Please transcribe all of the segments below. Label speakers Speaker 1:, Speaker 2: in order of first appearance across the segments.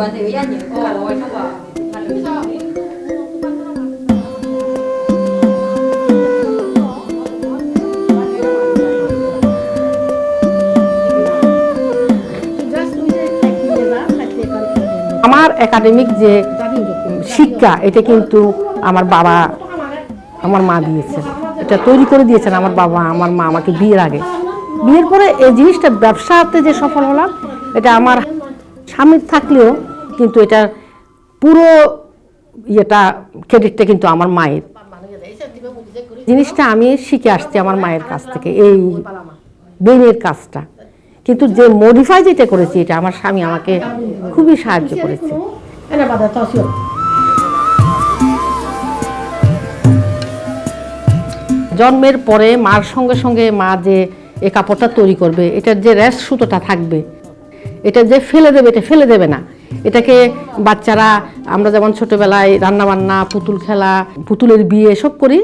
Speaker 1: 저한테 의견이 있고
Speaker 2: আমার একাডেমিক যে শিক্ষা এটা কিন্তু আমার বাবা আমার মা দিয়েছেন এটা তৈরি করে দিয়েছেন আমার বাবা আমার মা আমাকে বিয়ের আগে বিয়ের পরে এই জিনিসটা ব্যবসাতে যে সফল হলাম এটা আমার স্বামীর থাকলেও কিন্তু এটা পুরো ইয়েটা ক্রেডিটটা কিন্তু আমার মায়ের। জিনিসটা আমি শিখে আসছি আমার মায়ের কাছ থেকে এই বেনের কাজটা। কিন্তু যে মডিফাই যেটা করেছি এটা আমার স্বামী আমাকে খুবই সাহায্য করেছে। জন্মের পরে মার সঙ্গে সঙ্গে মা যে এ কাপড়টা তৈরি করবে এটার যে রেস্ট সুতোটা থাকবে এটা যে ফেলে দেবে এটা ফেলে দেবে না। এটাকে বাচ্চারা, আমরা যেমন ছোটবেলায় রান্নাবান্না, পুতুল খেলা, পুতুলের বিয়ে এসব করি,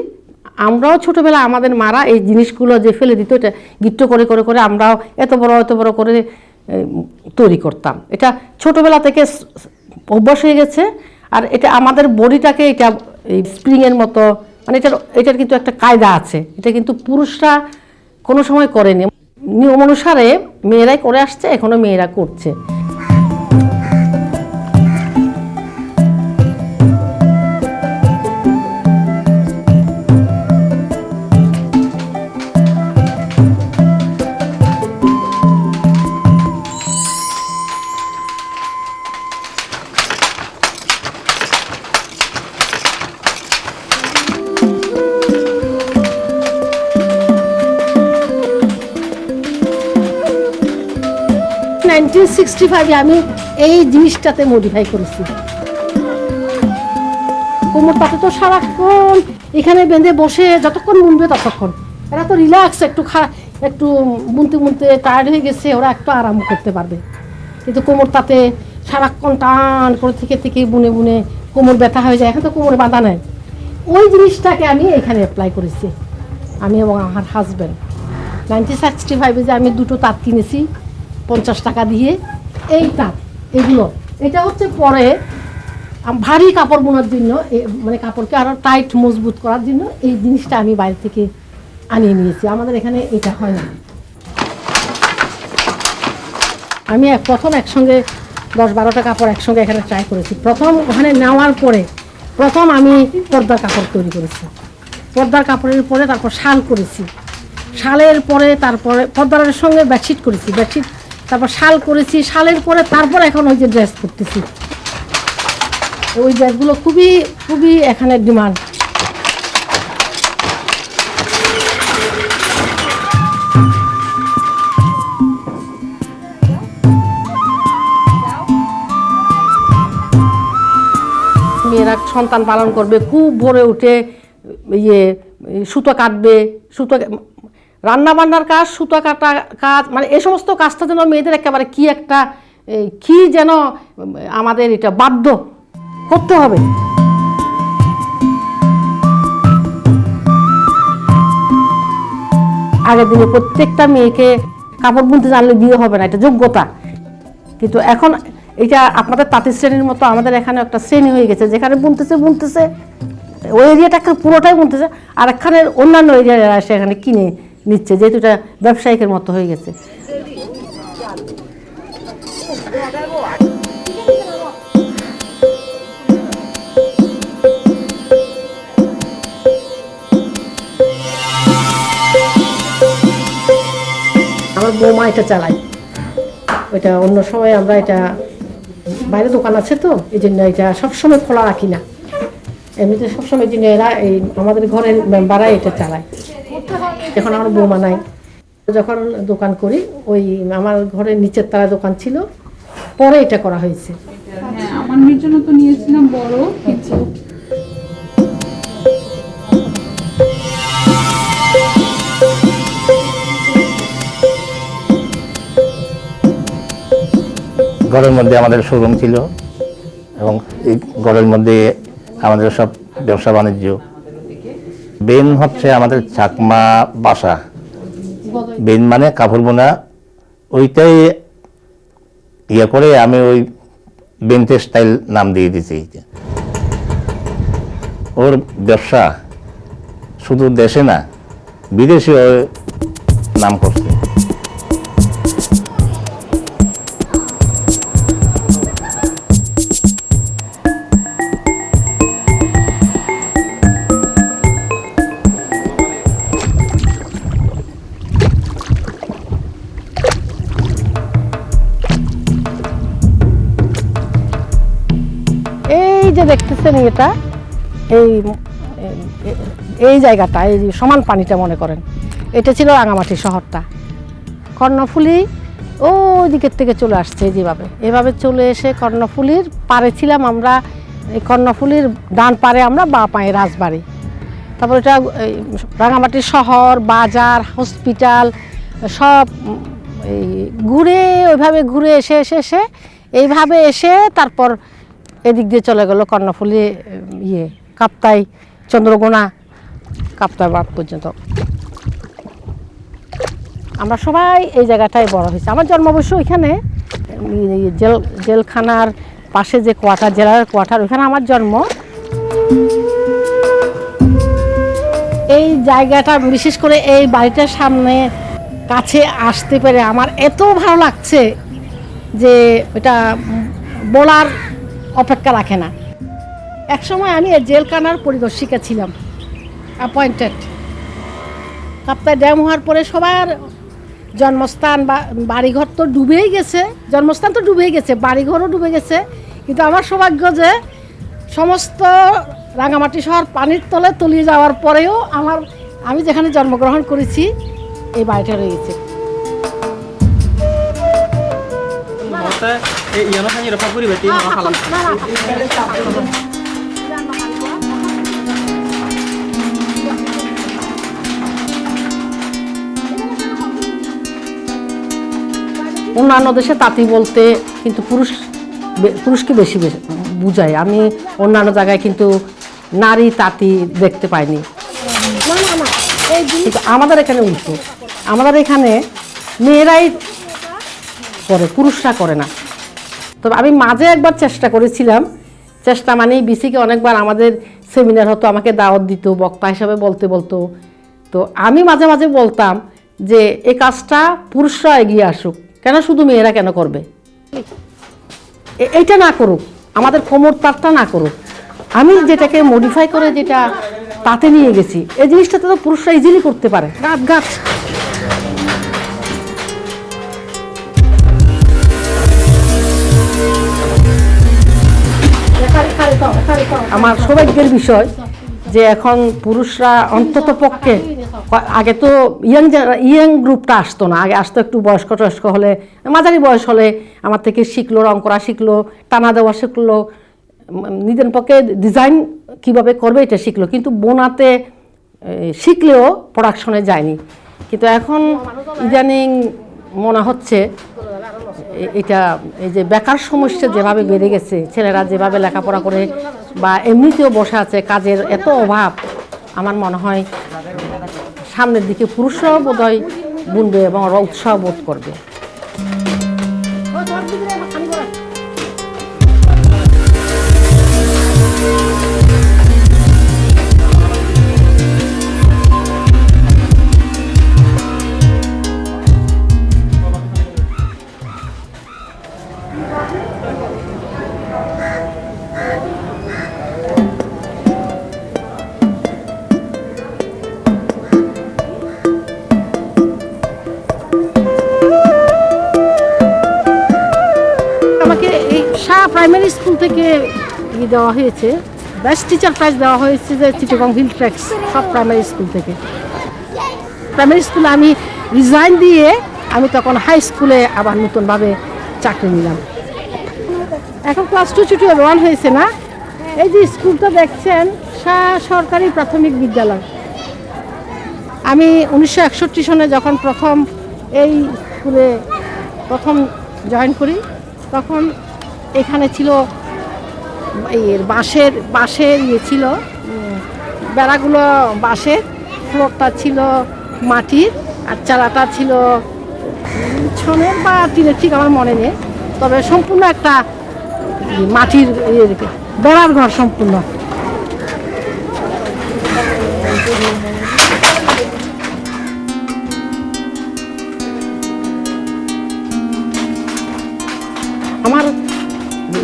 Speaker 2: আমরাও ছোটবেলা আমাদের মারা এই জিনিসগুলো যে ফেলে দিত, এটা গিট্ট করে করে করে আমরাও এত বড় এত বড় করে তৈরি করতাম। এটা ছোটবেলা থেকে অভ্যাস হয়ে গেছে, আর এটা আমাদের বডিটাকে এটা এই স্প্রিংয়ের মতো মানে এটার এটার কিন্তু একটা কায়দা আছে, এটা কিন্তু পুরুষরা কোনো সময় করেনি। নিয়ম অনুসারে মেয়েরাই করে আসছে, এখনও মেয়েরা করছে। সিক্সটি ফাইভে আমি এই জিনিসটাতে মডিফাই করেছি। কোমরটাতে তো সারাক্ষণ এখানে বেঁধে বসে যতক্ষণ বুনবে ততক্ষণ। এরা তো রিল্যাক্স একটু খা, একটু বুনতে বুনতে টায়ার্ড হয়ে গেছে, ওরা একটু আরাম করতে পারবে। কিন্তু কোমরটাতে সারাক্ষণ টান করে থেকে থেকে বুনে বুনে কোমর ব্যথা হয়ে যায়, এখন তো কোমরে বাঁধা নেই। ওই জিনিসটাকে আমি এখানে অ্যাপ্লাই করেছি, আমি এবং আমার হাজব্যান্ড নাইনটিন সিক্সটি ফাইভে যে আমি দুটো তাঁত কিনেছি, পঞ্চাশ টাকা দিয়ে। এই তাঁত এগুলো। এটা হচ্ছে পরে ভারী কাপড় বোনার জন্য মানে কাপড়কে আরও টাইট, মজবুত করার জন্য এই জিনিসটা আমি বাইরে থেকে আনিয়ে নিয়েছি। আমাদের এখানে এটা হয় না। আমি এক- প্রথম একসঙ্গে দশ বারোটা কাপড় একসঙ্গে এখানে ট্রাই করেছি। প্রথম ওখানে নেওয়ার পরে, প্রথম আমি পর্দার কাপড় তৈরি করেছি। পর্দার কাপড়ের পরে তারপর শাল করেছি। শালের পরে তারপরে পর্দার সঙ্গে বেডশিট করেছি। বেডশিট তারপর শাল করেছি, শালের পরে তারপর এখন ওই যে ড্রেস করতেছি। ওই ড্রেসগুলো খুবই খুবই এখানে ডিমান্ড মেয়েরা সন্তান পালন করবে, খুব ভোরে উঠে ইয়ে সুতো কাটবে, সুতো রান্না বান্নার কাজ, সুতো কাটা কাজ মানে এই সমস্ত কাজটা যেন মেয়েদের একেবারে কি একটা কি যেন, আমাদের এটা বাধ্য করতে হবে। আগের দিনে প্রত্যেকটা মেয়েকে কাপড় বুনতে জানলে বিয়ে হবে না, এটা যোগ্যতা। কিন্তু এখন এটা আপনাদের তাঁতি শ্রেণির মতো আমাদের এখানে একটা শ্রেণি হয়ে গেছে, যেখানে বুনতেছে বুনতেছে, ওই এরিয়াটা পুরোটাই বুনতেছে, আর এখানে অন্যান্য এরিয়া এসে এখানে কিনে নিচ্ছে, যেহেতু এটা ব্যবসায়িকের মতো হয়ে গেছে। আমার বৌমা এটা চালায়। ওইটা অন্য সময় আমরা এটা, বাইরে দোকান আছে তো, এই জন্য এটা সবসময় খোলা রাখি না। এমনিতে সবসময় এই এরা এই আমাদের ঘরের মেম্বাররা এটা চালায়। এখন আমার বৌমা নাই। যখন দোকান করি ওই আমার ঘরের নিচের তারা দোকান ছিল পরে এটা করা হয়েছে।
Speaker 3: হ্যাঁ আমার মেয়ের জন্য তো নিয়েছিলাম বড় কিন্তু
Speaker 4: ঘরের মধ্যে আমাদের শোরুম ছিল এবং এই ঘরের মধ্যে আমাদের সব ব্যবসা বাণিজ্য বেন হচ্ছে আমাদের চাকমা বাসা। বেন মানে কাপড় বোনা। ওইটাই ইয়ে করে আমি ওই বেন্টে স্টাইল নাম দিয়ে দিয়েছি ওর ব্যবসা শুধু দেশে না বিদেশে ওই নাম করছে।
Speaker 2: দেখতেছেন এটা এই এই জায়গাটা, এই সমান পানিটা মনে করেন। এটা ছিল রাঙামাটি শহরটা। কর্ণফুলি ওই দিকের থেকে চলে আসছে যেভাবে। এভাবে চলে এসে কর্ণফুলির পারে ছিলাম আমরা। এই কর্ণফুলির ডান পারে আমরা বা পায়ে রাজবাড়ি। তারপর এটা রাঙামাটি শহর, বাজার, হসপিটাল, সব, এই ঘুরে, ওইভাবে ঘুরে এসে এসে এসে, এইভাবে এসে তারপর এদিক দিয়ে চলে গেল কর্ণফুলি ইয়ে কাপ্তাই চন্দ্রগোনা কাপ্তাই বাগ পর্যন্ত। আমরা সবাই এই জায়গাটায় বড় হয়েছে। আমার জন্ম অবশ্য ওইখানে জেল, জেলখানার পাশে যে কোয়ার্টার, জেলার কোয়ার্টার, ওইখানে আমার জন্ম। এই জায়গাটা, বিশেষ করে এই বাড়িটার সামনে কাছে আসতে পেরে আমার এত ভালো লাগছে যে এটা বলার অপেক্ষা রাখে না। একসময় আমি জেলখানার পরিদর্শিকা ছিলাম অ্যাপয়েন্টেড কাপ্তায় ড্যাম হওয়ার পরে সবার জন্মস্থান বা বাড়িঘর তো ডুবেই গেছে, জন্মস্থান তো ডুবেই গেছে, বাড়িঘরও ডুবে গেছে। কিন্তু আমার সৌভাগ্য যে সমস্ত রাঙামাটি শহর পানির তলে তলিয়ে যাওয়ার পরেও আমার, আমি যেখানে জন্মগ্রহণ করেছি, এই বাড়িটা রয়েছে
Speaker 5: eh iya hanya dapat berarti halang.
Speaker 2: অন্যান্য দেশে তাঁতি বলতে কিন্তু পুরুষ পুরুষকে বেশি বেশি বুঝায়। আমি অন্যান্য জায়গায় কিন্তু নারী তাঁতি দেখতে পাইনি। কিন্তু আমাদের এখানে উল্টো। আমাদের এখানে মেয়েরাই করে পুরুষরা করে না। তবে আমি মাঝে একবার চেষ্টা করেছিলাম। চেষ্টা মানে বিসিকে অনেকবার আমাদের সেমিনার হতো, আমাকে দাওয়াত দিত, বক্তা হিসাবে বলতে বলতো। তো আমি মাঝে মাঝে বলতাম যে, এ কাজটা পুরুষরা এগিয়ে আসুক। কেন শুধু মেয়েরা কেন করবে? এইটা না করুক। আমাদের কোমর তারটা না করুক। আমি যেটাকে মডিফাই করে যেটা তাতে নিয়ে গেছি। এই জিনিসটাতে তো পুরুষরা ইজিলি করতে পারে। গাছ গাছ। আমার সৌভাগ্যের বিষয় যে এখন পুরুষরা অন্তত পক্ষে আগে তো ইয়াং ইয়াং গ্রুপটা আসতো না। আগে আসতো একটু বয়স্ক টয়স্ক হলে, মাঝারি বয়স হলে আমার থেকে শিখলো, রং করা শিখলো, টানা দেওয়া শিখলো নিজের পক্ষে ডিজাইন কীভাবে করবে এটা শিখলো। কিন্তু বোনাতে শিখলেও প্রোডাকশনে যায়নি। কিন্তু এখন ইদানিং মনে হচ্ছে এটা, এই যে বেকার সমস্যা যেভাবে বেড়ে গেছে, ছেলেরা যেভাবে লেখাপড়া করে বা এমনিতেও বসে আছে, কাজের এত অভাব, আমার মনে হয় সামনের দিকে পুরুষরাও বোধ হয় বুনবে এবং ওরা উৎসাহ বোধ করবে। শাহ প্রাইমারি স্কুল থেকে দেওয়া হয়েছে। বেস্ট টিচার প্রাইজ দেওয়া হয়েছে যে চিটাগং হিল ট্র্যাক্স সব প্রাইমারি স্কুল থেকে। প্রাইমারি স্কুলে আমি রিজাইন দিয়ে আমি তখন হাই স্কুলে আবার নতুনভাবে চাকরি নিলাম। এখন ক্লাস টু ছুটি ওয়ান হয়েছে না? এই যে স্কুলটা দেখছেন সরকারি প্রাথমিক বিদ্যালয়। আমি উনিশশো একষট্টি সনে যখন প্রথম এই স্কুলে প্রথম জয়েন করি, তখন এখানে ছিল এই বাঁশের বাঁশের ইয়ে ছিল বেড়াগুলো বাঁশের ফ্লোরটা ছিল মাটির আর চারাটা ছিল
Speaker 1: ছনের বা টিনের ঠিক আমার মনে নেই তবে সম্পূর্ণ একটা মাটির ইয়ে, বেড়ার ঘর সম্পূর্ণ।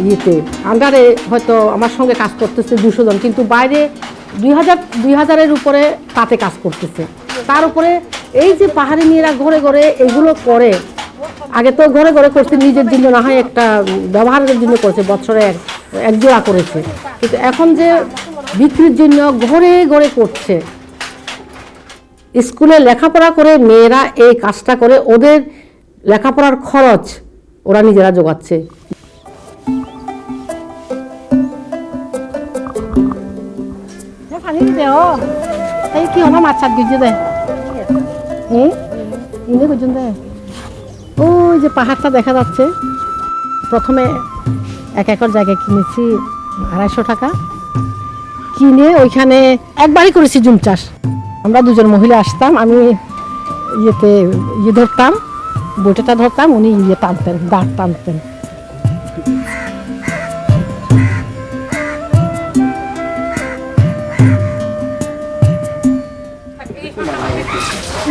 Speaker 1: ইয়েতে। আন্ডারে হয়তো আমার সঙ্গে কাজ করতেছে দুশো জন, কিন্তু বাইরে দুই হাজার, দুই হাজারের উপরে তাতে কাজ করতেছে। তার উপরে এই যে পাহাড়ি মেয়েরা ঘরে ঘরে এগুলো করে, আগে তো ঘরে ঘরে করছে, নিজের জন্য না হয় একটা ব্যবহারের জন্য করেছে, বছরে এক এক জোড়া করেছে। কিন্তু এখন যে বিক্রির জন্য ঘরে ঘরে করছে, স্কুলে লেখাপড়া করে মেয়েরা এই কাজটা করে, ওদের লেখাপড়ার খরচ ওরা নিজেরা জোগাচ্ছে। এই কি দে দে ওই যে পাহাড়টা দেখা যাচ্ছে প্রথমে এক একর জায়গায় কিনেছি আড়াইশো টাকা কিনে ওইখানে একবারই করেছি জুম চাষ আমরা দুজন মহিলা আসতাম, আমি ইয়েতে ইয়ে ধরতাম বইটাটা ধরতাম, উনি ইয়ে টানতেন দাঁড় টানতেন।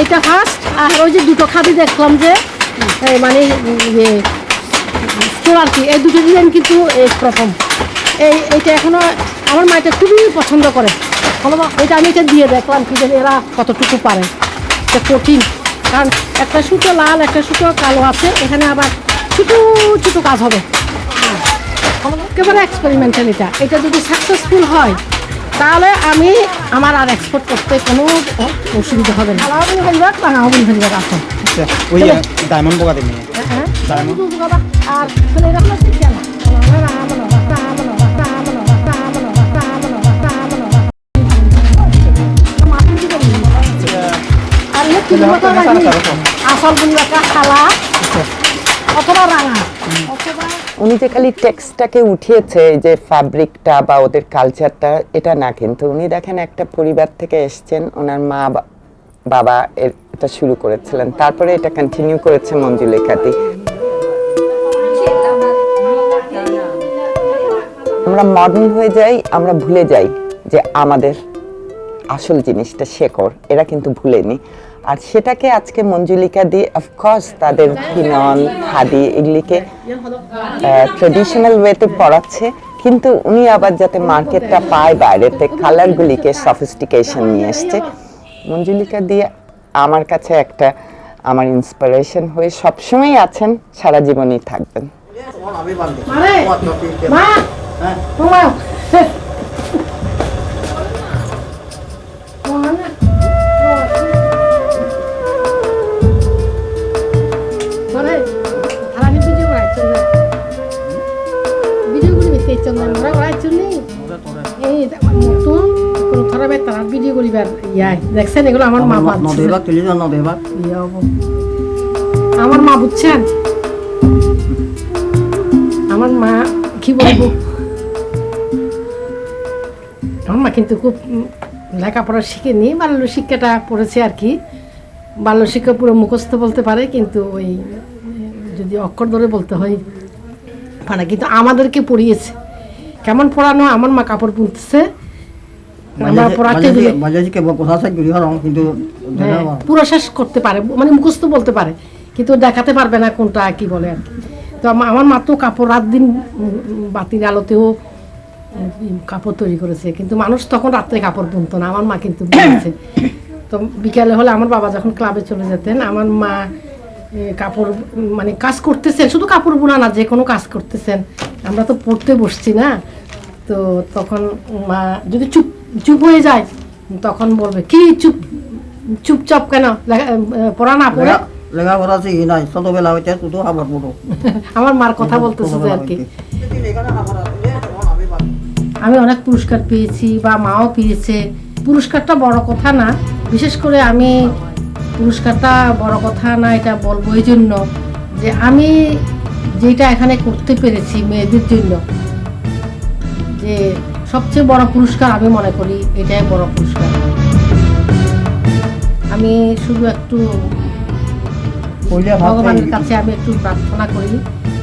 Speaker 1: এইটা ফার্স্ট আর ওই যে দুটো খাদি দেখলাম যে মানে ইয়ে স্টোর আর কি, এই দুটো ডিজাইন কিন্তু প্রথম। এই, এইটা এখনও আমার মা এটা খুবই পছন্দ করে। ভালো এটা আমি এটা দিয়ে দেখলাম কি যে এরা কতটুকু পারে। এটা কঠিন, কারণ একটা সুতো লাল, একটা সুতো কালো আছে, এখানে আবার ছোটো ছোটো কাজ হবে। একেবারে এক্সপেরিমেন্টাল এটা। এটা যদি সাকসেসফুল হয় তাহলে আমি আমার আর এক্সপোর্ট করতে কোনো অসুবিধা হবে না। আলাদা ফেলবার বাঙালি ফেলবার
Speaker 6: ওই ডায়মন্ড
Speaker 1: আর রাখলে আসল খালা। অথবা রাঙা।
Speaker 7: উনি যে খালি টেক্সটটাকে উঠিয়েছে যে ফ্যাব্রিকটা বা ওদের কালচারটা এটা না কিন্তু। উনি দেখেন একটা পরিবার থেকে এসছেন, ওনার মা বাবা এটা শুরু করেছিলেন। তারপরে এটা কন্টিনিউ করেছে মঞ্জুলিকাদি আমরা মডার্ন হয়ে যাই, আমরা ভুলে যাই যে আমাদের আসল জিনিসটা শেকড় এরা কিন্তু ভুলেনি। আর সেটাকে আজকে মঞ্জুলিকা দিয়ে অফকোর্স তাদের কিনন খাদি এগুলিকে ট্রেডিশনাল ওয়েতে পড়াচ্ছে কিন্তু উনি আবার যাতে মার্কেটটা পায় বাইরেতে কালারগুলিকে সফিস্টিকেশন নিয়ে এসছে। মঞ্জুলিকা দিয়ে আমার কাছে একটা আমার ইন্সপিরেশন হয়ে সবসময় আছেন সারা জীবনই থাকবেন।
Speaker 1: নি এই করিবার ইয়াই দেখছেন এগুলো আমার মা
Speaker 6: নদেবা যাও নদেবা
Speaker 1: আমার মা বুঝছেন? আমার মা কি বলব আমার মা কিন্তু খুব লেখাপড়া শিখেনি বাল্য শিক্ষাটা পড়েছে আর কি বাল্য শিক্ষা পুরো মুখস্থ বলতে পারে কিন্তু ওই যদি অক্ষর ধরে বলতে হয় মানে কিন্তু আমাদেরকে পড়িয়েছে কেমন পড়ানো আমার মা কাপড় বুনতেছে।
Speaker 6: হরং কিন্তু
Speaker 1: হ্যাঁ, পুরো শেষ করতে পারে মানে মুখস্থ বলতে পারে কিন্তু দেখাতে পারবে না কোনটা কি বলে আর তো আমার মা তো কাপড় রাত দিন বাতির আলোতেও কাপড় তৈরি করেছে কিন্তু মানুষ তখন রাত্রে কাপড় বুনতো না আমার মা কিন্তু বুনেছে। তো বিকালে হলে আমার বাবা যখন ক্লাবে চলে যেতেন আমার মা কাপড় মানে কাজ করতেছেন শুধু কাপড় বোনা না যে কোনো কাজ করতেছেন। আমরা তো পড়তে বসছি না। তো তখন মা যদি চুপ চুপ হয়ে যায় তখন বলবে কি চুপ চুপচাপ কেন? পড়া না পড়ে?
Speaker 6: লেখাপড়া শিখি নাই ছোটবেলা হইতে শুধু আমার
Speaker 2: মার কথা বলতেছে আর কি। আমি অনেক পুরস্কার পেয়েছি বা মাও পেয়েছে। পুরস্কারটা বড় কথা না বিশেষ করে আমি পুরস্কারটা বড় কথা না এটা বলব এই জন্য যে আমি যেটা এখানে করতে পেরেছি মেয়েদের জন্য যে সবচেয়ে বড় পুরস্কার আমি মনে করি এটাই বড় পুরস্কার। আমি শুধু একটু ভগবানের কাছে আমি একটু প্রার্থনা করি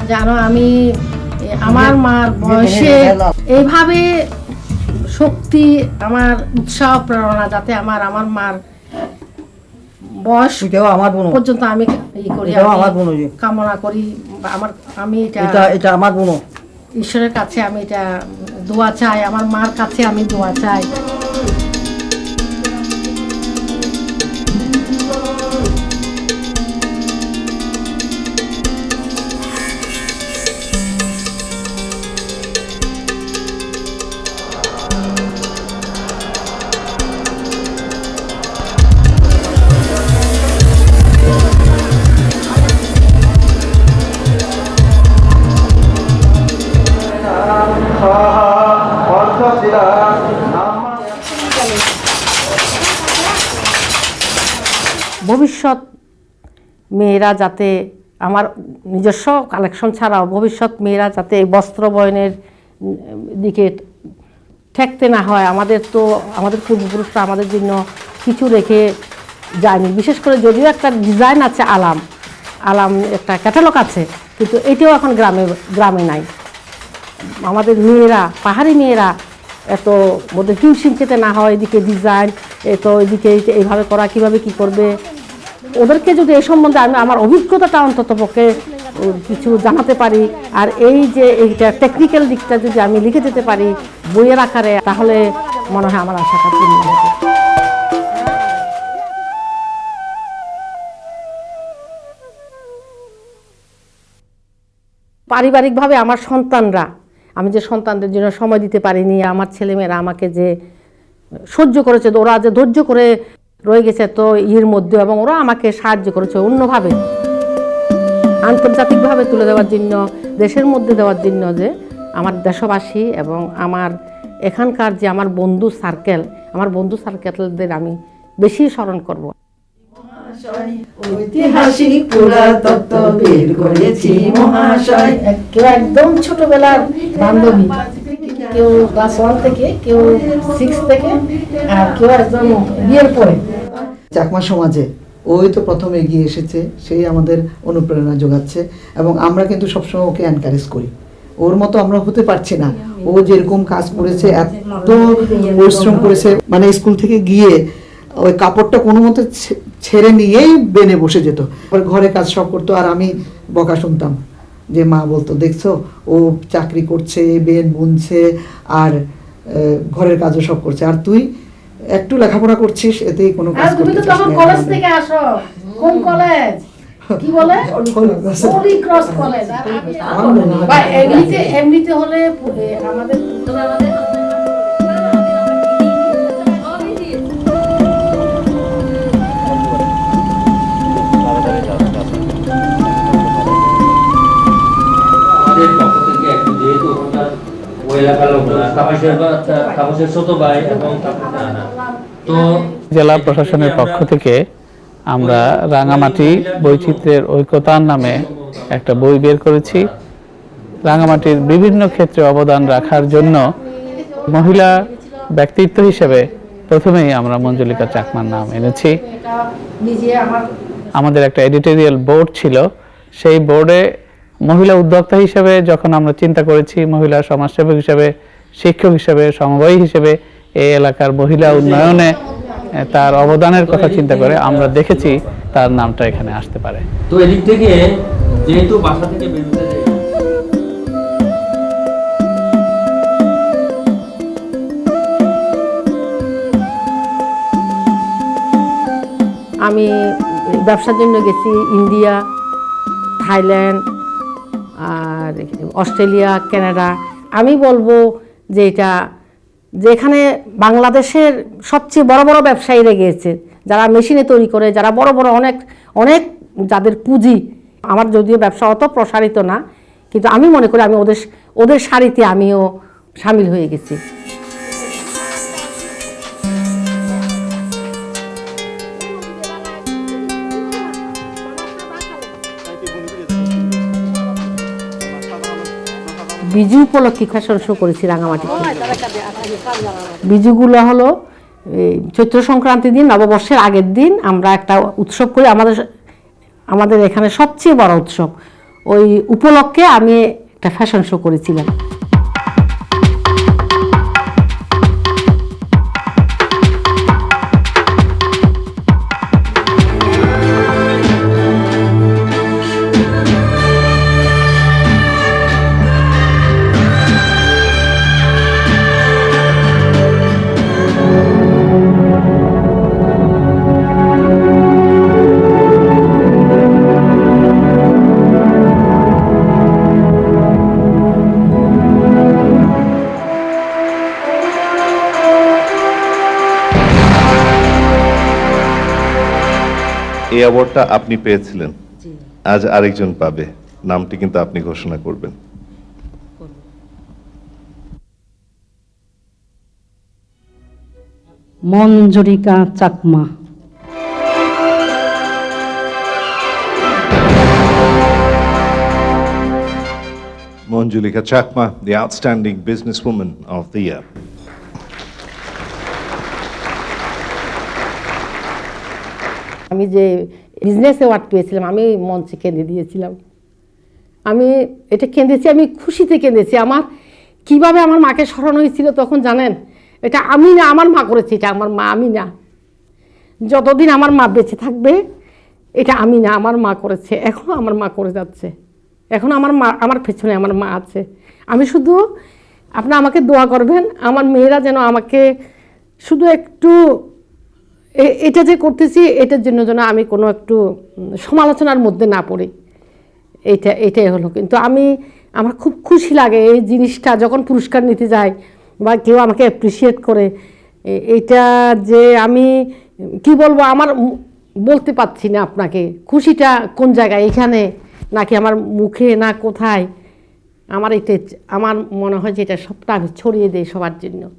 Speaker 2: যেন আমি আমার মার বয়সে এইভাবে শক্তি আমার উৎসাহ প্রেরণা যাতে আমার আমার মার বয়স
Speaker 6: এটাও আমার বোন
Speaker 2: পর্যন্ত আমি ই করি
Speaker 6: এটাও আমার বোন
Speaker 2: কামনা করি আমার আমি
Speaker 6: এটা
Speaker 2: এটা
Speaker 6: এটা আমার বোন
Speaker 2: ঈশ্বরের কাছে আমি এটা দোয়া চাই আমার মার কাছে আমি দোয়া চাই। মেয়েরা যাতে আমার নিজস্ব কালেকশন ছাড়াও ভবিষ্যৎ মেয়েরা যাতে এই বস্ত্র বয়নের দিকে ঠেকতে না হয়, আমাদের তো, আমাদের পূর্বপুরুষরা আমাদের জন্য কিছু রেখে যায়নি। বিশেষ করে যদিও একটা ডিজাইন আছে আলাম আলাম একটা ক্যাটালগ আছে, কিন্তু এটিও এখন গ্রামে গ্রামে নাই। আমাদের মেয়েরা, পাহাড়ি মেয়েরা এত ওদের টিউশন খেতে না হয়, এদিকে ডিজাইন এত এদিকে এইভাবে করা, কীভাবে কি করবে? ওদেরকে যদি এই সম্বন্ধে আমি আমার অভিজ্ঞতাটা অন্তত পক্ষে কিছু জানাতে পারি, আর এই যে এইটা টেকনিক্যাল দিকটা যদি আমি লিখে দিতে পারি বইয়ের আকারে, তাহলে মনে হয় আমার আশাটা পূর্ণ হবে। পারিবারিকভাবে আমার সন্তানরা, আমি যে সন্তানদের জন্য সময় দিতে পারিনি, আমার ছেলেমেয়েরা আমাকে যে সহ্য করেছে, ওরা যে ধৈর্য করে রয়ে গেছে তো ইয়ের মধ্যে এবং ওরা আমাকে সাহায্য করেছে অন্যভাবে। আন্তর্জাতিকভাবে তুলে দেওয়ার জন্য দেশের মধ্যে দেওয়ার জন্য যে আমার দেশবাসী এবং আমার এখানকার যে আমার বন্ধু সার্কেল আমার বন্ধু সার্কেলদের আমি বেশি স্মরণ করব।
Speaker 6: ঐতিহাসিক পুরাতত্ত্ব বের করেছি। মহাশয়
Speaker 2: একদম ছোটবেলার বান্ধবী। কেউ ক্লাস ওয়ান থেকে, কেউ সিক্স থেকে, আর কেউ একদম বিয়ের পরে।
Speaker 8: চাকমা সমাজে ওই তো প্রথম এগিয়ে এসেছে, সেই আমাদের অনুপ্রেরণা যোগাচ্ছে এবং আমরা কিন্তু সবসময় ওকে এনকারেজ করি। ওর মতো আমরা হতে পারছি না। ও যেরকম কাজ করেছে, এত পরিশ্রম করেছে মানে স্কুল থেকে গিয়ে ওই কাপড়টা কোনো মতে ছেড়ে নিয়েই বেনে বসে যেত। ঘরে কাজ সব করতো, আর আমি বকা শুনতাম। যে মা বলতো দেখছ ও চাকরি করছে বেন বুনছে আর ঘরের কাজও সব করছে। আর তুই একটু লেখাপড়া করছিস এতেই কোনো কাজ
Speaker 2: আর তুমি তো তখন কলেজ থেকে আসো। কোন কলেজ কি বলে? হোলি ক্রস কলেজ আর এমনিতে এমনিতে হলে আমাদের
Speaker 5: আমাদের ওই এলাকার লোকরা তাপসের তাপসের ছোট ভাই এবং তাপস না, না। তো
Speaker 9: জেলা প্রশাসনের পক্ষ থেকে আমরা রাঙামাটি বৈচিত্র্যের ঐক্যতান নামে একটা বই বের করেছি। রাঙামাটির বিভিন্ন ক্ষেত্রে অবদান রাখার জন্য মহিলা ব্যক্তিত্ব হিসেবে প্রথমেই আমরা মঞ্জুলিকা চাকমার নাম এনেছি।
Speaker 2: এটা নিজে আমার
Speaker 9: আমাদের একটা এডিটোরিয়াল বোর্ড ছিল। সেই বোর্ডে মহিলা উদ্যোক্তা হিসেবে যখন আমরা চিন্তা করেছি মহিলা সমাজসেবক হিসেবে শিক্ষক হিসেবে সমবায়ী হিসেবে এই এলাকার মহিলা উন্নয়নে তার অবদানের কথা চিন্তা করে আমরা দেখেছি তার নামটা এখানে আসতে পারে।
Speaker 5: তো এদিক থেকে যেহেতু বাসা থেকে বেরোতে
Speaker 2: আমি ব্যবসার জন্য গেছি ইন্ডিয়া থাইল্যান্ড আর অস্ট্রেলিয়া, কানাডা। আমি বলব যে এটা যেখানে বাংলাদেশের সবচেয়ে বড় বড় ব্যবসায়ীরা গিয়েছে, যারা মেশিনে তৈরি করে, যারা বড় বড় অনেক অনেক যাদের পুঁজি, আমার যদিও ব্যবসা অত প্রসারিত না, কিন্তু আমি মনে করি আমি ওদের ওদের সারিতে আমিও সামিল হয়ে গেছি। বিজু উপলক্ষে ফ্যাশন শো করেছি রাঙামাটিতে বিজুগুলো হলো চৈত্র সংক্রান্তি দিন, নববর্ষের আগের দিন আমরা একটা উৎসব করি। আমাদের আমাদের এখানে সবচেয়ে বড় উৎসব। ওই উপলক্ষে আমি একটা ফ্যাশন শো করেছিলাম।
Speaker 10: অ্যাওয়ার্ডটা আপনি পেয়েছিলেন আজ আরেকজন পাবে নামটি কিন্তু আপনি ঘোষণা করবেন
Speaker 3: মঞ্জরিকা Chakma
Speaker 10: Monjulika Chakma, the outstanding businesswoman of the year.
Speaker 2: আমি যে বিজনেস অ্যাওয়ার্ড পেয়েছিলাম, আমি মঞ্চে কেঁদে দিয়েছিলাম। আমি এটা কেঁদেছি, আমি খুশিতে কেঁদেছি। আমার কীভাবে আমার মাকে স্মরণ হয়েছিল তখন জানেন? এটা আমি না, আমার মা করেছে এটা, আমার মা, আমি না। যতদিন আমার মা বেঁচে থাকবে, এটা আমি না, আমার মা করেছে। এখনও আমার মা করে যাচ্ছে। এখন আমার মা, আমার পেছনে আমার মা আছে। আমি শুধু আপনার আমাকে দোয়া করবেন, আমার মেয়েরা যেন আমাকে শুধু একটু এটা যে করতেছি, এটার জন্য যেন আমি কোনো একটু সমালোচনার মধ্যে না পড়ি। এটা এটাই হলো। কিন্তু আমি, আমার খুব খুশি লাগে এই জিনিসটা, যখন পুরস্কার নিতে যাই বা কেউ আমাকে অ্যাপ্রিসিয়েট করে, এ- এইটা যে আমি, কি বলব, আমার বলতে পারছি না আপনাকে। খুশিটা কোন জায়গায়? এখানে? নাকি আমার মুখে? না কোথায়? আমার এটা আমার মনে হয় যে এটা সবটা আমি ছড়িয়ে দেয় সবার জন্য।